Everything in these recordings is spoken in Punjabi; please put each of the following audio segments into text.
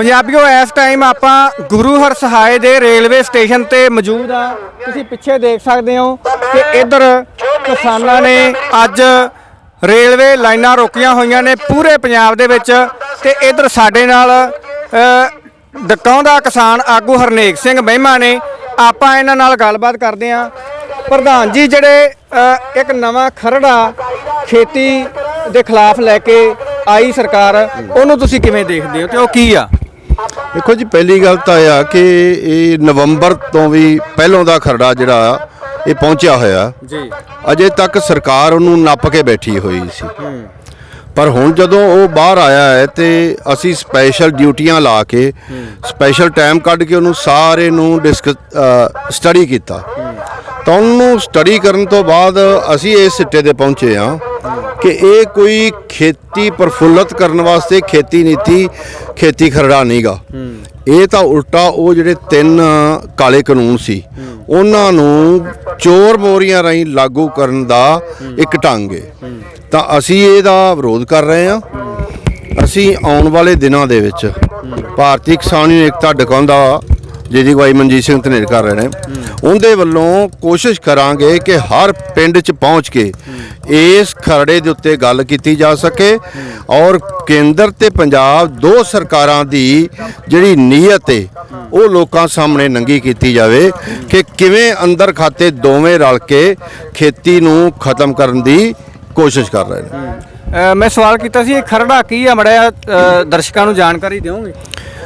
ਪੰਜਾਬੀਓ ਇਸ ਟਾਈਮ ਆਪਾਂ ਗੁਰੂ ਹਰਸਹਾਏ ਦੇ ਰੇਲਵੇ ਸਟੇਸ਼ਨ ਤੇ ਮੌਜੂਦ ਆ ਤੁਸੀਂ ਪਿੱਛੇ ਦੇਖ ਸਕਦੇ ਹੋ ਕਿ ਇੱਧਰ ਕਿਸਾਨਾਂ ਨੇ ਅੱਜ ਰੇਲਵੇ ਲਾਈਨਾਂ ਰੋਕੀਆਂ ਹੋਈਆਂ ਨੇ ਪੂਰੇ ਪੰਜਾਬ ਦੇ ਵਿੱਚ ਤੇ ਇੱਧਰ ਸਾਡੇ ਨਾਲ ਅ, ਕਿਸਾਨ ਆਗੂ ਹਰਨੇਕ ਸਿੰਘ ਮਹਿਮਾ ਨੇ। ਆਪਾਂ ਇਹਨਾਂ ਨਾਲ ਗੱਲਬਾਤ ਕਰਦੇ ਹਾਂ। ਪ੍ਰਧਾਨ ਜੀ ਜਿਹੜੇ ਇੱਕ ਨਵਾਂ ਖਰੜਾ ਖੇਤੀ ਦੇ ਖਿਲਾਫ ਲੈ ਕੇ ਆਈ ਸਰਕਾਰ ਉਹਨੂੰ ਤੁਸੀਂ ਕਿਵੇਂ ਦੇਖਦੇ ਹੋ ਤੇ ਉਹ ਕੀ ਆ? ਦੇਖੋ ਜੀ ਪਹਿਲੀ ਗੱਲ ਤਾਂ ਇਹ ਆ ਕਿ ਇਹ ਨਵੰਬਰ ਤੋਂ ਵੀ ਪਹਿਲੋਂ ਦਾ ਖਰੜਾ ਜਿਹੜਾ ਇਹ ਪਹੁੰਚਿਆ ਹੋਇਆ। ਜੀ। ਅਜੇ ਤੱਕ ਸਰਕਾਰ ਉਹਨੂੰ ਨੱਪ ਕੇ ਬੈਠੀ ਹੋਈ ਸੀ। ਪਰ ਹੁਣ ਜਦੋਂ ਉਹ ਬਾਹਰ ਆਇਆ ਹੈ ਤੇ ਅਸੀਂ ਸਪੈਸ਼ਲ ਡਿਊਟੀਆਂ ਲਾ ਕੇ ਸਪੈਸ਼ਲ ਟਾਈਮ ਕੱਢ ਕੇ ਉਹਨੂੰ ਸਾਰੇ ਨੂੰ ਡਿਸਕ ਸਟੱਡੀ ਕੀਤਾ। ਤਾਂ ਉਹਨੂੰ ਸਟੱਡੀ ਕਰਨ ਤੋਂ ਬਾਅਦ ਅਸੀਂ ਇਸ ਸਿੱਟੇ ਤੇ ਪਹੁੰਚੇ ਹਾਂ। ਕਿ ਇਹ ਕੋਈ ਖੇਤੀ ਪ੍ਰਫੁੱਲਤ ਕਰਨ ਵਾਸਤੇ ਖੇਤੀ ਨੀਤੀ ਖੇਤੀ ਖਰੜਾ ਨਹੀਂਗਾ। ਇਹ ਤਾਂ ਉਲਟਾ ਉਹ ਜਿਹੜੇ ਤਿੰਨ ਕਾਲੇ ਕਾਨੂੰਨ ਸੀ ਉਹਨਾਂ ਨੂੰ ਚੋਰ ਮੋਰੀਆਂ ਰਾਹੀਂ ਲਾਗੂ ਕਰਨ ਦਾ ਇੱਕ ਢੰਗ ਹੈ। ਤਾਂ ਅਸੀਂ ਇਹਦਾ ਵਿਰੋਧ ਕਰ ਰਹੇ ਹਾਂ। ਅਸੀਂ ਆਉਣ ਵਾਲੇ ਦਿਨਾਂ ਦੇ ਵਿੱਚ ਭਾਰਤੀ ਕਿਸਾਨ ਏਕਤਾ ਡਕਾਉਂਦਾ ਜਿਹਦੀ ਅਗਵਾਈ ਮਨਜੀਤ ਸਿੰਘ ਧਨੇਰ ਕਰ ਰਹੇ ਨੇ। ਉਹਦੇ ਵੱਲੋਂ ਕੋਸ਼ਿਸ਼ ਕਰਾਂਗੇ ਕਿ ਹਰ ਪਿੰਡ 'ਚ ਪਹੁੰਚ ਕੇ ਇਸ ਖਰੜੇ ਦੇ ਉੱਤੇ ਗੱਲ ਕੀਤੀ ਜਾ ਸਕੇ ਔਰ ਕੇਂਦਰ ਤੇ ਪੰਜਾਬ ਦੋ ਸਰਕਾਰਾਂ ਦੀ ਜਿਹੜੀ ਨੀਅਤ ਹੈ। ਉਹ ਲੋਕਾਂ ਸਾਹਮਣੇ ਨੰਗੀ ਕੀਤੀ ਜਾਵੇ ਕਿ ਕਿਵੇਂ ਅੰਦਰ ਖਾਤੇ ਦੋਵੇਂ ਰਲ ਕੇ ਖੇਤੀ ਨੂੰ ਖਤਮ ਕਰਨ ਦੀ ਕੋਸ਼ਿਸ਼ ਕਰ ਰਹੇ ਨੇ। ਮੈਂ ਸਵਾਲ ਕੀਤਾ ਸੀ ਇਹ ਖਰੜਾ ਕੀ ਆ? ਮੜਿਆ ਦਰਸ਼ਕਾਂ ਨੂੰ ਜਾਣਕਾਰੀ ਦਿਓਗੇ?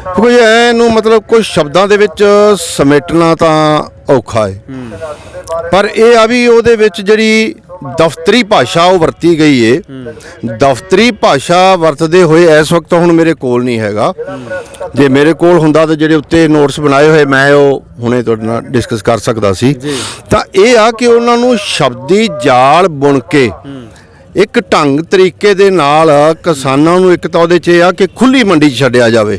ਕੋਈ ਇਹਨੂੰ ਮਤਲਬ ਕੁਝ ਸ਼ਬਦਾਂ ਦੇ ਵਿੱਚ ਸਮੇਟਣਾ ਤਾਂ ਔਖਾ ਹੈ। ਪਰ ਇਹ ਆ ਵੀ ਉਹਦੇ ਵਿੱਚ ਜਿਹੜੀ ਦਫ਼ਤਰੀ ਭਾਸ਼ਾ ਉਹ ਵਰਤੀ ਗਈ ਏ। ਦਫ਼ਤਰੀ ਭਾਸ਼ਾ ਵਰਤਦੇ ਹੋਏ ਇਸ ਵਕਤ ਹੁਣ ਮੇਰੇ ਕੋਲ ਨਹੀਂ ਹੈਗਾ। ਜੇ ਮੇਰੇ ਕੋਲ ਹੁੰਦਾ ਤਾਂ ਜਿਹੜੇ ਉੱਤੇ ਨੋਟਸ ਬਣਾਏ ਹੋਏ ਮੈਂ ਉਹ ਹੁਣੇ ਤੁਹਾਡੇ ਨਾਲ ਡਿਸਕਸ ਕਰ ਸਕਦਾ ਸੀ। ਤਾਂ ਇਹ ਆ ਕਿ ਉਹਨਾਂ ਨੂੰ ਸ਼ਬਦੀ ਜਾਲ ਬੁਣ ਕੇ ਇੱਕ ਢੰਗ ਤਰੀਕੇ ਦੇ ਨਾਲ ਕਿਸਾਨਾਂ ਨੂੰ ਇੱਕ ਤਾਂ ਉਹਦੇ 'ਚ ਇਹ ਆ ਕਿ ਖੁੱਲੀ ਮੰਡੀ 'ਚ ਛੱਡਿਆ ਜਾਵੇ।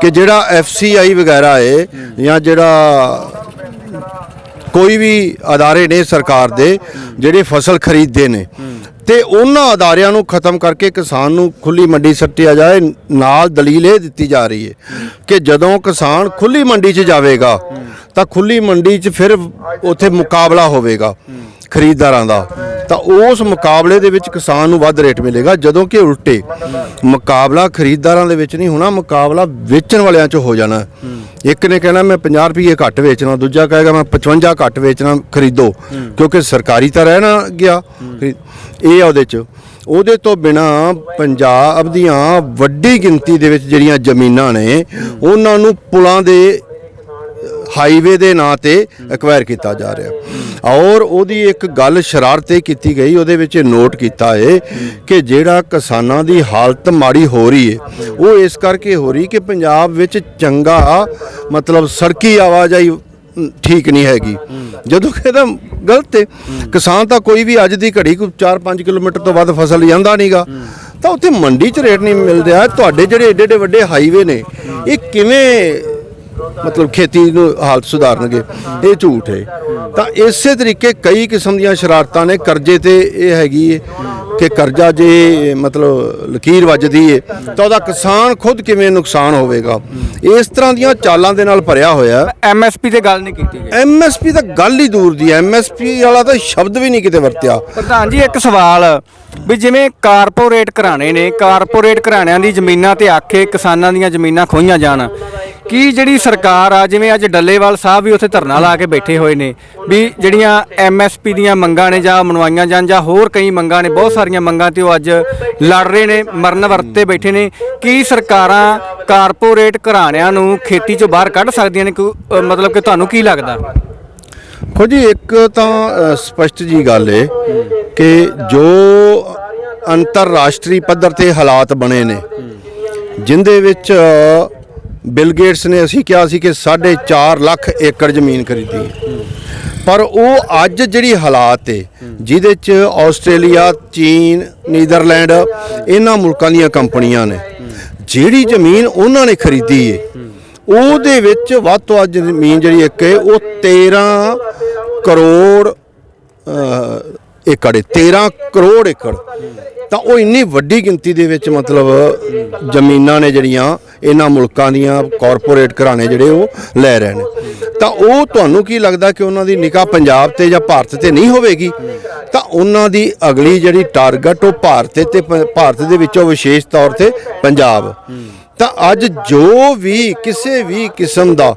ਕਿ ਜਿਹੜਾ ਐਫਸੀਆਈ ਵਗੈਰਾ ਏ ਜਾਂ ਜਿਹੜਾ ਕੋਈ ਵੀ ਅਦਾਰੇ ਨੇ ਸਰਕਾਰ ਦੇ ਜਿਹੜੇ ਫਸਲ ਖਰੀਦਦੇ ਨੇ, ਤੇ ਉਹਨਾਂ ਅਦਾਰਿਆਂ ਨੂੰ ਖਤਮ ਕਰਕੇ ਕਿਸਾਨ ਨੂੰ ਖੁੱਲੀ ਮੰਡੀ ਸੱਟਿਆ ਜਾਏ, ਨਾਲ ਦਲੀਲ ਇਹ ਦਿੱਤੀ ਜਾ ਰਹੀ ਹੈ ਕਿ ਜਦੋਂ ਕਿਸਾਨ ਖੁੱਲੀ ਮੰਡੀ 'ਚ ਜਾਵੇਗਾ, ਤਾਂ ਖੁੱਲੀ ਮੰਡੀ 'ਚ ਫਿਰ ਉੱਥੇ ਮੁਕਾਬਲਾ ਹੋਵੇਗਾ ਖਰੀਦਦਾਰਾਂ ਦਾ। ਤਾਂ ਉਸ ਮੁਕਾਬਲੇ ਦੇ ਵਿੱਚ ਕਿਸਾਨ ਨੂੰ ਵੱਧ ਰੇਟ ਮਿਲੇਗਾ, ਜਦੋਂ ਕਿ ਉਲਟੇ ਮੁਕਾਬਲਾ ਖਰੀਦਦਾਰਾਂ ਦੇ ਵਿੱਚ ਨਹੀਂ ਹੋਣਾ, ਮੁਕਾਬਲਾ ਵੇਚਣ ਵਾਲਿਆਂ 'ਚ ਹੋ ਜਾਣਾ। ਇੱਕ ਨੇ ਕਹਿਣਾ, ਮੈਂ 50 ਰੁਪਏ ਘੱਟ ਵੇਚਣਾ ਦੂਜਾ ਕਹੇਗਾ, ਮੈਂ 55 ਘੱਟ ਵੇਚਣਾ, ਖਰੀਦੋ ਕਿਉਂਕਿ ਸਰਕਾਰੀ ਤਾਂ ਰਹਿ ਨਾ ਗਿਆ ਇਹ ਆ ਉਹਦੇ 'ਚ। ਉਹਦੇ ਤੋਂ ਬਿਨਾ ਪੰਜਾਬ ਦੀਆਂ ਵੱਡੀ ਗਿਣਤੀ ਦੇ ਵਿੱਚ ਜਿਹੜੀਆਂ ਜ਼ਮੀਨਾਂ ਨੇ, ਉਹਨਾਂ ਨੂੰ ਪੁਲਾਂ ਦੇ ਹਾਈਵੇ ਦੇ ਨਾਂ ਤੇ ਐਕਵਾਇਰ ਕੀਤਾ ਜਾ ਰਿਹਾ ਔਰ ਉਹਦੀ ਇੱਕ ਗੱਲ ਸ਼ਰਾਰਤ ਇਹ ਕੀਤੀ ਗਈ, ਉਹਦੇ ਵਿੱਚ ਨੋਟ ਕੀਤਾ ਹੈ ਕਿ ਜਿਹੜਾ ਕਿਸਾਨਾਂ ਦੀ ਹਾਲਤ ਮਾੜੀ ਹੋ ਰਹੀ ਹੈ ਉਹ ਇਸ ਕਰਕੇ ਹੋ ਰਹੀ ਕਿ ਪੰਜਾਬ ਵਿੱਚ ਚੰਗਾ ਮਤਲਬ ਸੜਕੀ ਆਵਾਜਾਈ ਠੀਕ ਨਹੀਂ ਹੈਗੀ। ਜਦੋਂ ਕਿ ਇਹਦਾ ਗਲਤ ਹੈ ਕਿਸਾਨ ਤਾਂ ਕੋਈ ਵੀ ਅੱਜ ਦੀ ਘੜੀ ਕੋਈ 4-5 ਕਿਲੋਮੀਟਰ ਤੋਂ ਵੱਧ ਫਸਲ ਜਾਂਦਾ ਨਹੀਂਗਾ ਤਾਂ ਉੱਥੇ ਮੰਡੀ 'ਚ ਰੇਟ ਨਹੀਂ ਮਿਲ ਰਿਹਾ। ਤੁਹਾਡੇ ਜਿਹੜੇ ਏਡੇ ਏਡੇ ਵੱਡੇ ਹਾਈਵੇ ਨੇ, ਇਹ ਕਿਵੇਂ ਮਤਲਬ ਖੇਤੀ ਨੂੰ ਹਾਲਤ ਸੁਧਾਰਨਗੇ ਇਹ ਝੂਠ ਹੈ। ਤਾਂ ਇਸੇ ਤਰੀਕੇ ਕਈ ਕਿਸਮ ਦੀਆਂ ਸ਼ਰਾਰਤਾਂ ਨੇ ਕਰਜ਼ੇ ਤੇ ਇਹ ਹੈਗੀ ਹੈ ਕਿ ਕਰਜ਼ਾ ਜੇ ਮਤਲਬ ਲਕੀਰ ਵੱਜਦੀ ਹੈ ਤਾਂ ਉਹਦਾ ਕਿਸਾਨ ਖੁਦ ਕਿਵੇਂ ਨੁਕਸਾਨ ਹੋਵੇਗਾ? ਇਸ ਤਰ੍ਹਾਂ ਦੀਆਂ ਚਾਲਾਂ ਦੇ ਨਾਲ ਭਰਿਆ ਹੋਇਆ। ਐਮਐਸਪੀ ਤੇ ਗੱਲ ਨਹੀਂ ਕੀਤੀ ਗਈ। ਐਮਐਸਪੀ ਤਾਂ ਗੱਲ ਹੀ ਦੂਰ ਦੀ ਐਮਐਸਪੀ ਵਾਲਾ ਤਾਂ ਸ਼ਬਦ ਵੀ ਨਹੀਂ ਕਿਤੇ ਵਰਤਿਆ। ਪ੍ਰਧਾਨ ਜੀ ਇੱਕ ਸਵਾਲ ਵੀ ਜਿਵੇਂ ਕਾਰਪੋਰੇਟ ਘਰਾਣੇ ਨੇ ਕਾਰਪੋਰੇਟ ਘਰਾਣਿਆਂ ਦੀ ਜ਼ਮੀਨਾਂ ਤੇ ਆਖੇ ਕਿਸਾਨਾਂ ਦੀਆਂ ਜ਼ਮੀਨਾਂ ਖੋਈਆਂ ਜਾਣ ਕੀ ਜਿਹੜੀ ਸਰਕਾਰ ਆ ਜਿਵੇਂ ਅੱਜ ਡੱਲੇਵਾਲ ਸਾਹਿਬ ਵੀ ਉੱਥੇ ਧਰਨਾ ਲਾ ਕੇ ਬੈਠੇ ਹੋਏ ਨੇ ਵੀ ਜਿਹੜੀਆਂ ਐਮਐਸਪੀ ਦੀਆਂ ਮੰਗਾਂ ਨੇ ਜਾਂ ਮਨਵਾਈਆਂ ਜਾਣ ਜਾਂ ਹੋਰ ਕਈ ਮੰਗਾਂ ਨੇ ਬਹੁਤ ਸਾਰੀਆਂ ਮੰਗਾਂ ਤੇ ਉਹ ਅੱਜ ਲੜ ਰਹੇ ਨੇ ਮਰਨ ਵਰਤੇ ਬੈਠੇ ਨੇ ਕੀ ਸਰਕਾਰਾਂ ਕਾਰਪੋਰੇਟ ਘਰਾਣਿਆਂ ਨੂੰ ਖੇਤੀ ਚੋਂ ਬਾਹਰ ਕੱਢ ਸਕਦੀਆਂ ਨੇ? ਕੋਈ, ਮਤਲਬ ਕਿ ਤੁਹਾਨੂੰ ਕੀ ਲੱਗਦਾ? ਖੋ ਜੀ ਇੱਕ ਤਾਂ ਅ, ਸਪਸ਼ਟ ਜੀ ਗੱਲ ਹੈ ਕਿ ਜੋ ਅੰਤਰਰਾਸ਼ਟਰੀ ਪੱਧਰ ਤੇ ਹਾਲਾਤ ਬਣੇ ਨੇ ਜਿੰਦੇ ਵਿੱਚ ਬਿਲ ਗੇਟਸ ਨੇ ਅਸੀਂ ਕਿਹਾ ਸੀ ਕਿ 4.5 ਲੱਖ ਏਕੜ ਜ਼ਮੀਨ ਖਰੀਦੀ ਹੈ। ਪਰ ਉਹ ਅੱਜ ਜਿਹੜੀ ਹਾਲਾਤ ਏ, ਜਿਹਦੇ ਚ ਆਸਟ੍ਰੇਲੀਆ, ਚੀਨ, ਨੀਦਰਲੈਂਡ, ਇਹਨਾਂ ਮੁਲਕਾਂ ਦੀਆਂ ਕੰਪਨੀਆਂ ਨੇ, ਜਿਹੜੀ ਜ਼ਮੀਨ ਉਹਨਾਂ ਨੇ ਖਰੀਦੀ ਹੈ ਉਹਦੇ ਵਿੱਚ ਵੱਧ ਤੋਂ ਵੱਧ ਜ਼ਮੀਨ ਜਿਹੜੀ ਇੱਕ ਏ, ਉਹ 13 ਕਰੋੜ ਏਕੜ ਹੈ 13 ਕਰੋੜ ਏਕੜ। ਤਾਂ ਉਹ ਇੰਨੀ ਵੱਡੀ ਗਿਣਤੀ ਦੇ ਵਿੱਚ ਮਤਲਬ ਜ਼ਮੀਨਾਂ ਨੇ ਜਿਹੜੀਆਂ, ਇਹਨਾਂ ਮੁਲਕਾਂ ਦੀਆਂ ਕਾਰਪੋਰੇਟ ਘਰਾਣੇ ਜਿਹੜੇ ਉਹ ਲੈ ਰਹੇ ਨੇ। ਤਾਂ ਉਹ ਤੁਹਾਨੂੰ ਕੀ ਲੱਗਦਾ ਕਿ ਉਹਨਾਂ ਦੀ ਨਿਗਾਹ ਪੰਜਾਬ ਤੇ ਜਾਂ ਭਾਰਤ ਤੇ ਨਹੀਂ ਹੋਵੇਗੀ? ਤਾਂ ਉਹਨਾਂ ਦੀ ਅਗਲੀ ਜਿਹੜੀ ਟਾਰਗੇਟ ਉਹ ਭਾਰਤ ਤੇ ਪ- ਭਾਰਤ ਦੇ ਵਿੱਚੋਂ ਵਿਸ਼ੇਸ਼ ਤੌਰ ਤੇ ਪੰਜਾਬ। ਤਾਂ ਅੱਜ ਜੋ ਵੀ ਕਿਸੇ ਵੀ ਕਿਸਮ ਦਾ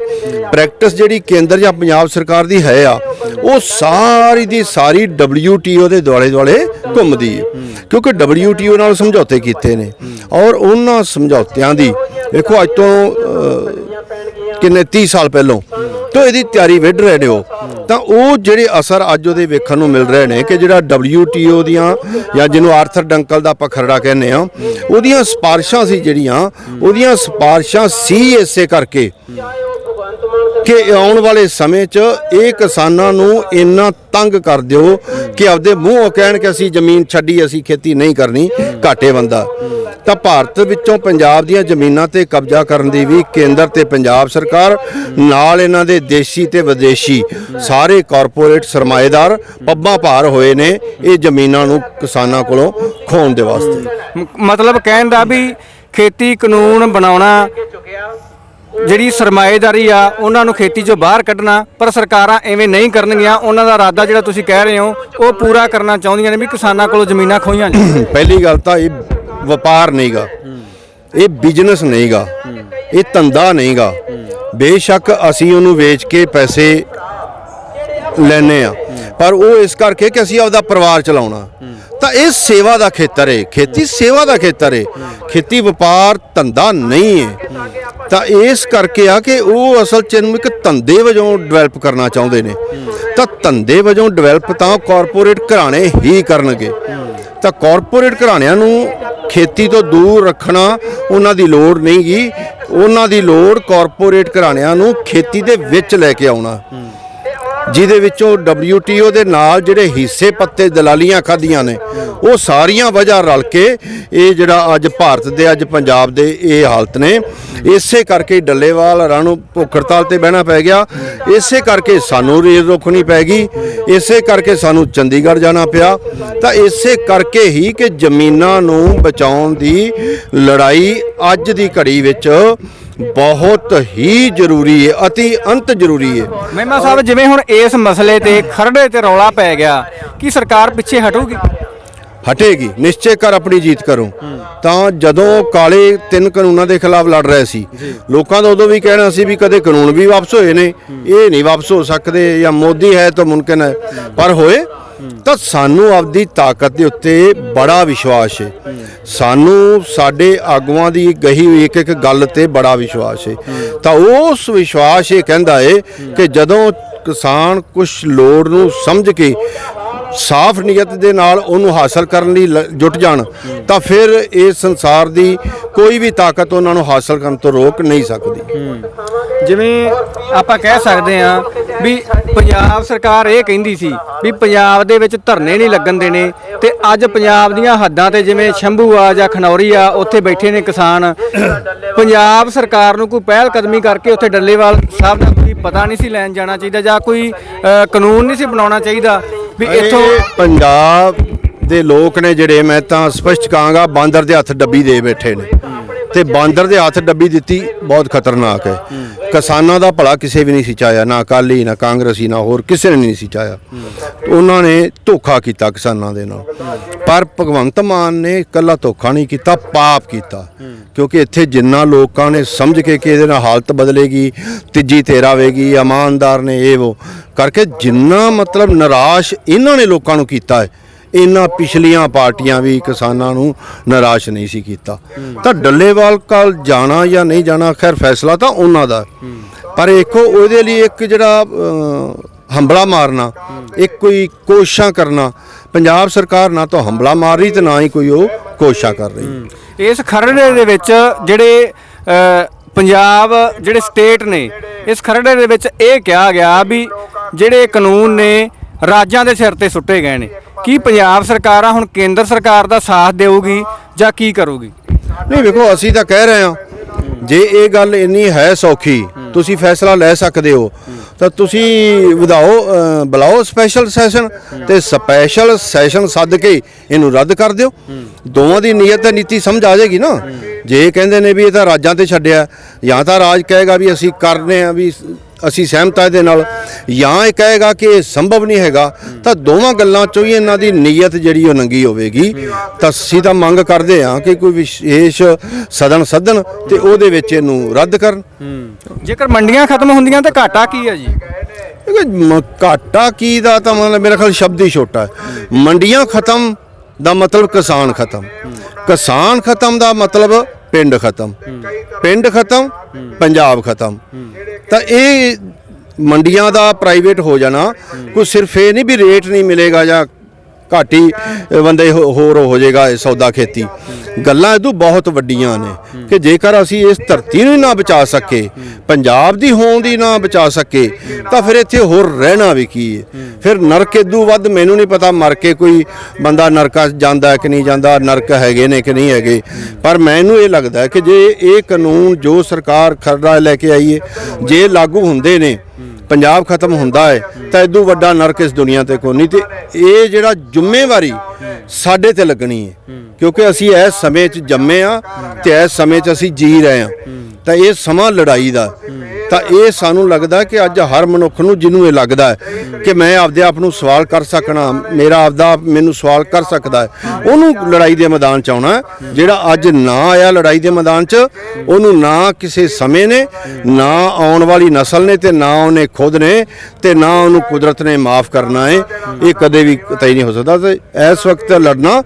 ਪ੍ਰੈਕਟਿਸ ਜਿਹੜੀ ਕੇਂਦਰ ਜਾਂ ਪੰਜਾਬ ਸਰਕਾਰ ਦੀ ਹੈ ਆ, ਉਹ ਸਾਰੀ ਦੀ ਸਾਰੀ WTO ਦੇ ਦੁਆਲੇ ਦੁਆਲੇ ਘੁੰਮਦੀ ਹੈ ਕਿਉਂਕਿ WTO ਨਾਲ ਸਮਝੌਤੇ ਕੀਤੇ ਨੇ। ਔਰ ਉਹਨਾਂ ਸਮਝੌਤਿਆਂ ਦੀ, ਵੇਖੋ ਅੱਜ ਤੋਂ ਕਿੰਨੇ 30 ਸਾਲ ਪਹਿਲਾਂ ਤੋਂ ਇਹਦੀ ਤਿਆਰੀ ਵਿੱਢ ਰਹੇ ਨੇ ਉਹ। ਤਾਂ ਉਹ ਜਿਹੜੇ ਅਸਰ ਅੱਜ ਉਹਦੇ ਵੇਖਣ ਨੂੰ ਮਿਲ ਰਹੇ ਨੇ ਕਿ ਜਿਹੜਾ WTO ਦੀਆਂ ਜਾਂ ਜਿਹਨੂੰ ਆਰਥਰ ਡੰਕਲ ਦਾ ਆਪਾਂ ਖਰੜਾ ਕਹਿੰਦੇ ਆ ਉਹਦੀਆਂ ਸਿਫਾਰਿਸ਼ਾਂ ਸੀ ਜਿਹੜੀਆਂ, ਉਹਦੀਆਂ ਸਿਫਾਰਿਸ਼ਾਂ ਸੀ ਇਸੇ ਕਰਕੇ ਕਿ ਆਉਣ ਵਾਲੇ ਸਮੇਂ 'ਚ ਇਹ ਕਿਸਾਨਾਂ ਨੂੰ ਇੰਨਾ ਤੰਗ ਕਰ ਦਿਓ ਕਿ ਆਪਦੇ ਮੂੰਹੋਂ ਕਹਿਣ ਕਿ ਅਸੀਂ ਜ਼ਮੀਨ ਛੱਡੀ, ਅਸੀਂ ਖੇਤੀ ਨਹੀਂ ਕਰਨੀ, ਘਾਟੇ ਬੰਦਾ। ਤਾਂ ਭਾਰਤ ਵਿੱਚੋਂ ਪੰਜਾਬ ਦੀਆਂ ਜ਼ਮੀਨਾਂ ਤੇ ਕਬਜ਼ਾ ਕਰਨ ਦੀ ਵੀ ਕੇਂਦਰ ਤੇ ਪੰਜਾਬ ਸਰਕਾਰ ਨਾਲ ਇਹਨਾਂ ਦੇ ਦੇਸ਼ੀ ਤੇ ਵਿਦੇਸ਼ੀ ਸਾਰੇ ਕਾਰਪੋਰੇਟ ਸਰਮਾਏਦਾਰ ਪੱਬਾਂ ਭਾਰ ਹੋਏ ਨੇ ਇਹ ਜ਼ਮੀਨਾਂ ਨੂੰ ਕਿਸਾਨਾਂ ਕੋਲੋਂ ਖੋਣ ਦੇ ਵਾਸਤੇ। ਮਤਲਬ ਕਹਿਣ ਦਾ ਵੀ ਖੇਤੀ ਕਾਨੂੰਨ ਬਣਾਉਣਾ ਜਿਹੜੀ ਸਰਮਾਏਦਾਰੀ ਆ ਉਹਨਾਂ ਨੂੰ ਖੇਤੀ ਚੋਂ ਬਾਹਰ ਕੱਢਣਾ ਪਰ ਸਰਕਾਰਾਂ ਐਵੇਂ ਨਹੀਂ ਕਰਨਗੀਆਂ ਉਹਨਾਂ ਦਾ ਇਰਾਦਾ ਜਿਹੜਾ ਤੁਸੀਂ ਕਹਿ ਰਹੇ ਹੋ ਉਹ ਪੂਰਾ ਕਰਨਾ ਚਾਹੁੰਦੀਆਂ ਨੇ ਵੀ ਕਿਸਾਨਾਂ ਕੋਲੋਂ ਜ਼ਮੀਨਾਂ ਖੋਈਆਂ ਜਾਣ। ਪਹਿਲੀ ਗੱਲ ਤਾਂ ਇਹ ਵਪਾਰ ਨਹੀਂਗਾ। ਇਹ ਬਿਜ਼ਨਸ ਨਹੀਂਗਾ। ਇਹ ਧੰਦਾ ਨਹੀਂਗਾ। ਬੇਸ਼ੱਕ ਅਸੀਂ ਉਹਨੂੰ ਵੇਚ ਕੇ ਪੈਸੇ ਲੈਨੇ ਆ ਪਰ ਉਹ ਇਸ ਕਰਕੇ ਕਿ ਅਸੀਂ ਆਪਦਾ ਪਰਿਵਾਰ ਚਲਾਉਣਾ। ਤਾਂ ਇਹ ਸੇਵਾ ਦਾ ਖੇਤਰ ਹੈ ਖੇਤੀ ਸੇਵਾ ਦਾ ਖੇਤਰ ਹੈ ਖੇਤੀ ਵਪਾਰ ਧੰਦਾ ਨਹੀਂ ਹੈ ਤਾਂ ਇਸ ਕਰਕੇ ਆ ਕਿ ਉਹ ਅਸਲ ਚ ਇਹਨੂੰ ਇੱਕ ਧੰਦੇ ਵਜੋਂ ਡਿਵੈਲਪ ਕਰਨਾ ਚਾਹੁੰਦੇ ਨੇ। ਤਾਂ ਧੰਦੇ ਵਜੋਂ ਡਿਵੈਲਪ ਤਾਂ ਕਾਰਪੋਰੇਟ ਘਰਾਣੇ ਹੀ ਕਰਨਗੇ। ਤਾਂ ਕਾਰਪੋਰੇਟ ਘਰਾਣਿਆਂ ਨੂੰ ਖੇਤੀ ਤੋਂ ਦੂਰ ਰੱਖਣਾ ਉਹਨਾਂ ਦੀ ਲੋੜ ਨਹੀਂਗੀ। ਉਹਨਾਂ ਦੀ ਲੋੜ ਕਾਰਪੋਰੇਟ ਘਰਾਣਿਆਂ ਨੂੰ ਖੇਤੀ ਦੇ ਵਿੱਚ ਲੈ ਕੇ ਆਉਣਾ। ਜਿਹਦੇ ਵਿੱਚੋਂ WTO ਦੇ ਨਾਲ ਜਿਹੜੇ ਹਿੱਸੇ ਪੱਤੇ ਦਲਾਲੀਆਂ ਖਾਧੀਆਂ ਨੇ, ਉਹ ਸਾਰੀਆਂ ਵਜ੍ਹਾ ਰਲ ਕੇ ਇਹ ਜਿਹੜਾ ਅੱਜ ਭਾਰਤ ਦੇ, ਅੱਜ ਪੰਜਾਬ ਦੇ ਇਹ ਹਾਲਤ ਨੇ। ਇਸੇ ਕਰਕੇ ਡੱਲੇਵਾਲ, ਰਾਣੂ ਭੁੱਖ ਹੜਤਾਲ ਤੇ ਬਹਿਣਾ ਪੈ ਗਿਆ। ਇਸੇ ਕਰਕੇ ਸਾਨੂੰ ਰੇਲ ਰੋਕਣੀ ਪੈ ਗਈ। ਇਸੇ ਕਰਕੇ ਸਾਨੂੰ ਚੰਡੀਗੜ੍ਹ ਜਾਣਾ ਪਿਆ। ਤਾਂ ਇਸੇ ਕਰਕੇ ਹੀ ਕਿ ਜ਼ਮੀਨਾਂ ਨੂੰ ਬਚਾਉਣ ਦੀ ਲੜਾਈ ਅੱਜ ਦੀ ਘੜੀ ਵਿੱਚ ਬਹੁਤ ਹੀ ਜ਼ਰੂਰੀ ਹੈ ਅਤੀ ਅੰਤ ਜ਼ਰੂਰੀ ਹੈ। ਮਹਿਮਾ ਸਾਹਿਬ, ਜਿਵੇਂ ਹੁਣ ਇਸ ਮਸਲੇ ਤੇ ਖਰੜੇ ਤੇ ਰੌਲਾ ਪੈ ਗਿਆ। ਕੀ ਸਰਕਾਰ ਪਿੱਛੇ ਹਟੂਗੀ? ਹਟੇਗੀ। ਨਿਸ਼ਚੈ ਕਰ ਆਪਣੀ ਜੀਤ ਕਰੋ। ਤਾਂ ਜਦੋਂ ਕਾਲੇ ਤਿੰਨ ਕਾਨੂੰਨਾਂ ਦੇ ਖਿਲਾਫ ਲੜ ਰਹੇ ਸੀ ਲੋਕਾਂ ਦਾ ਉਦੋਂ ਵੀ ਕਹਿਣਾ ਸੀ ਵੀ ਕਦੇ ਕਾਨੂੰਨ ਵੀ ਵਾਪਸ ਹੋਏ ਨੇ। ਇਹ ਨਹੀਂ ਵਾਪਸ ਹੋ ਸਕਦੇ ਜਾਂ ਮੋਦੀ ਹੈ ਤਾਂ ਮੁਮਕਿਨ ਹੈ। ਪਰ ਹੋਏ ਤਾਂ ਸਾਨੂੰ ਆਪਦੀ ਤਾਕਤ ਦੇ ਉੱਤੇ ਬੜਾ ਵਿਸ਼ਵਾਸ ਹੈ ਸਾਨੂੰ ਸਾਡੇ ਆਗੂਆਂ ਦੀ ਗਹੀ ਹੋਈ ਇੱਕ ਇੱਕ ਗੱਲ ਤੇ ਬੜਾ ਵਿਸ਼ਵਾਸ ਹੈ ਤਾਂ ਉਸ ਵਿਸ਼ਵਾਸ ਇਹ ਕਹਿੰਦਾ ਹੈ ਕਿ ਜਦੋਂ ਕਿਸਾਨ ਕੁਝ ਲੋੜ ਨੂੰ ਸਮਝ ਕੇ ਸਾਫ਼ ਨੀਅਤ ਦੇ ਨਾਲ ਉਹਨੂੰ ਹਾਸਲ ਕਰਨ ਲਈ ਲ- ਜੁਟ ਜਾਣ, ਤਾਂ ਫਿਰ ਇਸ ਸੰਸਾਰ ਦੀ ਕੋਈ ਵੀ ਤਾਕਤ ਉਹਨਾਂ ਨੂੰ ਹਾਸਲ ਕਰਨ ਤੋਂ ਰੋਕ ਨਹੀਂ ਸਕਦੀ। ਜਿਵੇਂ ਆਪਾਂ ਕਹਿ ਸਕਦੇ ਹਾਂ ਵੀ ਪੰਜਾਬ ਸਰਕਾਰ ਇਹ ਕਹਿੰਦੀ ਸੀ ਵੀ ਪੰਜਾਬ ਦੇ ਵਿੱਚ ਧਰਨੇ ਨਹੀਂ ਲੱਗਣ ਦੇਣੇ ਤੇ ਅੱਜ ਪੰਜਾਬ ਦੀਆਂ ਹੱਦਾਂ ਤੇ ਜਿਵੇਂ ਸ਼ੰਭੂ ਆ ਜਾਂ ਖਨੌਰੀ ਆ, ਉੱਥੇ ਬੈਠੇ ਨੇ ਕਿਸਾਨ। ਪੰਜਾਬ ਸਰਕਾਰ ਨੂੰ ਕੋਈ ਪਹਿਲ ਕਦਮੀ ਕਰਕੇ ਉੱਥੇ ਡੱਲੇਵਾਲ ਸਾਹਿਬ ਦਾ ਪਤਾ ਨਹੀਂ ਸੀ ਲੈਣ ਜਾਣਾ ਚਾਹੀਦਾ ਜਾਂ ਕੋਈ ਅ, ਕਾਨੂੰਨ ਨਹੀਂ ਸੀ ਬਣਾਉਣਾ ਚਾਹੀਦਾ ਵੀ ਇੱਥੋਂ ਇਹ ਪੰਜਾਬ ਦੇ ਲੋਕ ਨੇ ਜਿਹੜੇ ਮੈਂ ਤਾਂ ਸਪਸ਼ਟ ਕਹਾਂਗਾ ਬਾਂਦਰ ਦੇ ਹੱਥ ਡੱਬੀ ਦੇ ਬੈਠੇ ਨੇ। ਤੇ ਬਾਂਦਰ ਦੇ ਹੱਥ ਡੱਬੀ ਦਿੱਤੀ, ਬਹੁਤ ਖਤਰਨਾਕ ਹੈ। ਕਿਸਾਨਾਂ ਦਾ ਭਲਾ ਕਿਸੇ ਵੀ ਨਹੀਂ ਸੀ ਚਾਹਿਆ, ਨਾ ਅਕਾਲੀ, ਨਾ ਕਾਂਗਰਸੀ, ਨਾ ਹੋਰ ਕਿਸੇ ਨੇ ਨਹੀਂ ਸੀ ਚਾਹਿਆ। ਉਹਨਾਂ ਨੇ ਧੋਖਾ ਕੀਤਾ ਕਿਸਾਨਾਂ ਦੇ ਨਾਲ। ਪਰ ਭਗਵੰਤ ਮਾਨ ਨੇ ਇਕੱਲਾ ਧੋਖਾ ਨਹੀਂ ਕੀਤਾ, ਪਾਪ ਕੀਤਾ। ਕਿਉਂਕਿ ਇੱਥੇ ਜਿੰਨਾ ਲੋਕਾਂ ਨੇ ਸਮਝ ਕੇ ਕਿ ਇਹਦੇ ਨਾਲ ਹਾਲਤ ਬਦਲੇਗੀ, ਤੀਜੀ ਤੇਰ ਆਵੇਗੀ ਇਮਾਨਦਾਰ ਨੇ ਇਹ ਉਹ, ਕਰਕੇ ਜਿੰਨਾ ਮਤਲਬ ਨਿਰਾਸ਼ ਇਹਨਾਂ ਨੇ ਲੋਕਾਂ ਨੂੰ ਕੀਤਾ ਹੈ ਇਹਨਾਂ ਪਿਛਲੀਆਂ ਪਾਰਟੀਆਂ ਵੀ ਕਿਸਾਨਾਂ ਨੂੰ ਨਿਰਾਸ਼ ਨਹੀਂ ਸੀ ਕੀਤਾ। ਤਾਂ ਡੱਲੇਵਾਲ ਕੱਲ ਜਾਣਾ ਜਾਂ ਨਹੀਂ ਜਾਣਾ ਖੈਰ ਫੈਸਲਾ ਤਾਂ ਉਹਨਾਂ ਦਾ। ਪਰ ਇੱਕੋ ਉਹਦੇ ਲਈ ਇੱਕ ਜਿਹੜਾ ਅਹ, ਹੰਬਲਾ ਮਾਰਨਾ ਇੱਕ ਕੋਈ ਕੋਸ਼ਿਸ਼ਾਂ ਕਰਨਾ ਪੰਜਾਬ ਸਰਕਾਰ ਨਾ ਤਾਂ ਹੰਬਲਾ ਮਾਰ ਰਹੀ ਤੇ ਨਾ ਹੀ ਕੋਈ ਉਹ ਕੋਸ਼ਿਸ਼ਾਂ ਕਰ ਰਹੀ। ਇਸ ਖਰੜੇ ਦੇ ਵਿੱਚ ਜਿਹੜੇ ਪੰਜਾਬ ਜਿਹੜੇ ਸਟੇਟ ਨੇ ਇਸ ਖਰੜੇ ਦੇ ਵਿੱਚ ਇਹ ਕਿਹਾ ਗਿਆ ਵੀ ਜਿਹੜੇ ਕਾਨੂੰਨ ਨੇ ਰਾਜਾਂ ਦੇ ਸਿਰ ਤੇ ਸੁੱਟੇ ਗਏ ਨੇ। ਕੀ ਪੰਜਾਬ ਸਰਕਾਰ ਆ ਹੁਣ ਕੇਂਦਰ ਸਰਕਾਰ ਦਾ ਸਾਥ ਦੇਊਗੀ ਜਾਂ ਕੀ ਕਰੂਗੀ? ਨਹੀਂ ਵੇਖੋ ਅਸੀਂ ਤਾਂ ਕਹਿ ਰਹੇ ਹਾਂ ਜੇ ਇਹ ਗੱਲ ਇੰਨੀ ਹੈ ਸੌਖੀ ਤੁਸੀਂ ਫੈਸਲਾ ਲੈ ਸਕਦੇ ਹੋ ਤਾਂ ਤੁਸੀਂ ਵਧਾਓ ਅ, ਬੁਲਾਓ ਸਪੈਸ਼ਲ ਸੈਸ਼ਨ ਤੇ ਸਪੈਸ਼ਲ ਸੈਸ਼ਨ ਸੱਦ ਕੇ ਇਹਨੂੰ ਰੱਦ ਕਰ ਦਿਓ। ਦੋਵਾਂ ਦੀ ਨੀਅਤ ਤੇ ਨੀਤੀ ਸਮਝ ਆ ਜਾਏਗੀ ਨਾ। ਜੇ ਇਹ ਕਹਿੰਦੇ ਨੇ ਵੀ ਇਹ ਤਾਂ ਰਾਜਾਂ ਤੇ ਛੱਡਿਆ ਜਾਂ ਤਾਂ ਰਾਜ ਕਹੇਗਾ ਵੀ ਅਸੀਂ ਕਰਨੇ ਆ ਵੀ ਅਸੀਂ ਸਹਿਮਤ ਆ ਇਹਦੇ ਨਾਲ ਜਾਂ ਇਹ ਕਹੇਗਾ ਕਿ ਇਹ ਸੰਭਵ ਨਹੀਂ ਹੈਗਾ ਤਾਂ ਦੋਵਾਂ ਗੱਲਾਂ ਚੋਂ ਹੀ ਇਹਨਾਂ ਦੀ ਨੀਅਤ ਜਿਹੜੀ ਉਹ ਨੰਗੀ ਹੋਵੇਗੀ। ਤਾਂ ਤਾਂ ਮੰਗ ਕਰਦੇ ਹਾਂ ਕਿ ਕੋਈ ਵਿਸ਼ੇਸ਼ ਸਦਨ ਸੱਦਣ ਤੇ ਉਹਦੇ ਵਿੱਚ ਇਹਨੂੰ ਰੱਦ ਕਰਨ। ਜੇਕਰ ਮੰਡੀਆਂ ਖਤਮ ਹੁੰਦੀਆਂ ਤੇ ਘਾਟਾ ਕੀ ਹੈ ਜੀ? ਘਾਟਾ ਕੀ ਦਾ ਤਾਂ ਮਤਲਬ ਮੇਰਾ ਖਿਆਲ ਸ਼ਬਦ ਹੀ ਛੋਟਾ ਹੈ। ਮੰਡੀਆਂ ਖਤਮ ਦਾ ਮਤਲਬ ਕਿਸਾਨ ਖਤਮ। ਕਿਸਾਨ ਖਤਮ ਦਾ ਮਤਲਬ ਪਿੰਡ ਖਤਮ। ਪਿੰਡ ਖਤਮ ਪੰਜਾਬ ਖਤਮ। ਤਾਂ ਇਹ ਮੰਡੀਆਂ ਦਾ ਪ੍ਰਾਈਵੇਟ ਹੋ ਜਾਣਾ ਕੋਈ ਸਿਰਫ ਇਹ ਨਹੀਂ ਵੀ ਰੇਟ ਨਹੀਂ ਮਿਲੇਗਾ ਜਾਂ ਘਾਟੀ ਬੰਦੇ ਹੋ- ਹੋਰ ਹੋ ਜਾਏਗਾ ਇਹ ਸੌਦਾ ਖੇਤੀ। ਗੱਲਾਂ ਇਹਦੋਂ ਬਹੁਤ ਵੱਡੀਆਂ ਨੇ ਕਿ ਜੇਕਰ ਅਸੀਂ ਇਸ ਧਰਤੀ ਨੂੰ ਨਾ ਬਚਾ ਸਕੇ, ਪੰਜਾਬ ਦੀ ਹੋਂਦ ਹੀ ਨਾ ਬਚਾ ਸਕੇ, ਤਾਂ ਫਿਰ ਇੱਥੇ ਹੋਰ ਰਹਿਣਾ ਵੀ ਕੀ ਹੈ ਫਿਰ ਨਰਕ ਇਦੋਂ ਵੱਧ, ਮੈਨੂੰ ਨਹੀਂ ਪਤਾ ਮਰ ਕੇ ਕੋਈ ਬੰਦਾ ਨਰਕਾ ਜਾਂਦਾ ਕਿ ਨਹੀਂ ਜਾਂਦਾ, ਨਰਕ ਹੈਗੇ ਨੇ ਕਿ ਨਹੀਂ ਹੈਗੇ। ਪਰ ਮੈਨੂੰ ਇਹ ਲੱਗਦਾ ਕਿ ਜੇ ਇਹ ਕਾਨੂੰਨ ਜੋ ਸਰਕਾਰ ਖਰੜਾ ਲੈ ਕੇ ਆਈ ਹੈ ਜੇ ਲਾਗੂ ਹੁੰਦੇ ਨੇ ਪੰਜਾਬ ਖਤਮ ਹੁੰਦਾ ਹੈ, ਤਾਂ ਇਦੋਂ ਵੱਡਾ ਨਰਕ ਇਸ ਦੁਨੀਆ ਤੇ ਕੋਈ ਨਹੀਂ। ਤੇ ਇਹ ਜਿਹੜਾ ਜ਼ਿੰਮੇਵਾਰੀ ਸਾਡੇ ਤੇ ਲੱਗਣੀ ਹੈ, ਕਿਉਂਕਿ ਅਸੀਂ ਇਸ ਸਮੇਂ 'ਚ ਜੰਮੇ ਆ ਤੇ ਇਸ ਸਮੇਂ 'ਚ ਅਸੀਂ ਜੀ ਰਹੇ ਆ ਤਾਂ ਇਹ ਸਮਾਂ ਲੜਾਈ ਦਾ ਤਾਂ ਇਹ ਸਾਨੂੰ ਲੱਗਦਾ ਕਿ ਅੱਜ ਹਰ ਮਨੁੱਖ ਨੂੰ ਜਿਹਨੂੰ ਇਹ ਲੱਗਦਾ ਹੈ ਕਿ ਮੈਂ ਆਪਦੇ ਆਪ ਨੂੰ ਸਵਾਲ ਕਰ ਸਕਣਾ, ਮੇਰਾ ਆਪਦਾ ਮੈਨੂੰ ਸਵਾਲ ਕਰ ਸਕਦਾ ਹੈ, ਉਹਨੂੰ ਲੜਾਈ ਦੇ ਮੈਦਾਨ 'ਚ ਆਉਣਾ ਜਿਹੜਾ ਅੱਜ ਨਾ ਆਇਆ ਲੜਾਈ ਦੇ ਮੈਦਾਨ 'ਚ, ਉਹਨੂੰ ਨਾ ਕਿਸੇ ਸਮੇਂ ਨੇ, ਨਾ ਆਉਣ ਵਾਲੀ ਨਸਲ ਨੇ ਤੇ ਨਾ ਉਹਨੇ ਖੁਦ ਨੇ ਤੇ ਨਾ ਉਹਨੂੰ ਕੁਦਰਤ ਨੇ ਮਾਫ ਕਰਨਾ ਹੈ। ਇਹ ਕਦੇ ਵੀ ਕਤਈ ਨਹੀਂ ਹੋ ਸਕਦਾ ਤੇ ਇਸ ਵਕਤ ਲੜਨਾ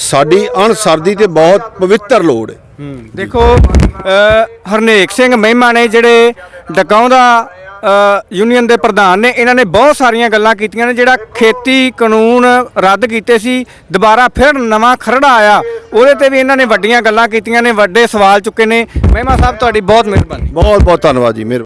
ਸਾਡੀ ਅਣਸਰਦੀ ਤੇ ਬਹੁਤ ਪਵਿੱਤਰ ਲੋੜ ਹੈ। ਦੇਖੋ ਹਰਨੇਕ ਸਿੰਘ ਮਹਿਮਾ ਨੇ ਜਿਹੜੇ ਡਕਾਉਂਦਾ ਯੂਨੀਅਨ ਦੇ ਪ੍ਰਧਾਨ ਨੇ, ਇਹਨਾਂ ਨੇ ਬਹੁਤ ਸਾਰੀਆਂ ਗੱਲਾਂ ਕੀਤੀਆਂ ਨੇ, ਜਿਹੜਾ ਖੇਤੀ ਕਾਨੂੰਨ ਰੱਦ ਕੀਤੇ ਸੀ, ਦੁਬਾਰਾ ਫਿਰ ਨਵਾਂ ਖਰੜਾ ਆਇਆ, ਉਹਦੇ ਤੇ ਵੀ ਇਹਨਾਂ ਨੇ ਵੱਡੀਆਂ ਗੱਲਾਂ ਕੀਤੀਆਂ ਨੇ, ਵੱਡੇ ਸਵਾਲ ਚੁੱਕੇ ਨੇ। ਮਹਿਮਾ ਸਾਹਿਬ, ਤੁਹਾਡੀ ਬਹੁਤ ਮਿਹਰਬਾਨੀ। ਬਹੁਤ ਬਹੁਤ ਧੰਨਵਾਦ ਜੀ, ਮਿਹਰ